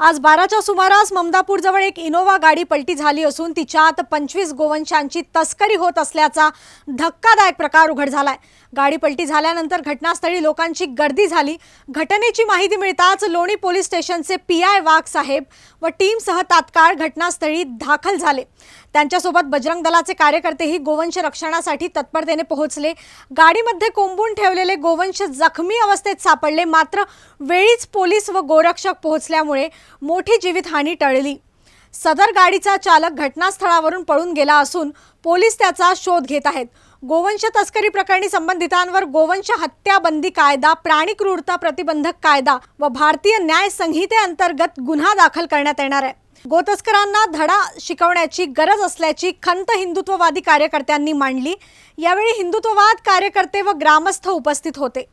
आज बाराच्या सुमारास ममदापूरजवळ एक इनोव्हा गाडी पलटी झाली असून तिच्यात पंचवीस गोवंशांची तस्करी होत असल्याचा धक्कादायक प्रकार उघड झालाय. गाडी पलटी झाल्यानंतर घटनास्थळी लोकांची गर्दी झाली. घटनेची माहिती मिळताच लोणी पोलीस स्टेशनचे पी आय वाघ साहेब व टीमसह तात्काळ घटनास्थळी दाखल झाले. त्यांच्यासोबत बजरंग दलाचे कार्यकर्तेही गोवंश रक्षणासाठी तत्परतेने पोहोचले. गाडीमध्ये कोंबून ठेवलेले गोवंश जखमी अवस्थेत सापडले. मात्र वेळीच पोलीस व गोरक्षक पोहोचल्यामुळे मोठी जीवितहानी टळली. सदर गाडीचा चालक घटनास्थळावरून पळून गेला असून पोलीस त्याचा शोध घेत आहेत. गोवंश तस्करी प्रकरणी संबंधितांवर गोवंश हत्याबंदी कायदा प्राणी क्रूरता प्रतिबंधक कायदा व भारतीय न्याय संहितेअंतर्गत गुन्हा दाखल करण्यात येणार आहे. गोतस्करांना धडा शिकवण्याची गरज असल्याची खंत हिंदुत्ववादी कार्यकर्त्यांनी मांडली. यावेळी हिंदुत्ववाद कार्यकर्ते व ग्रामस्थ उपस्थित होते.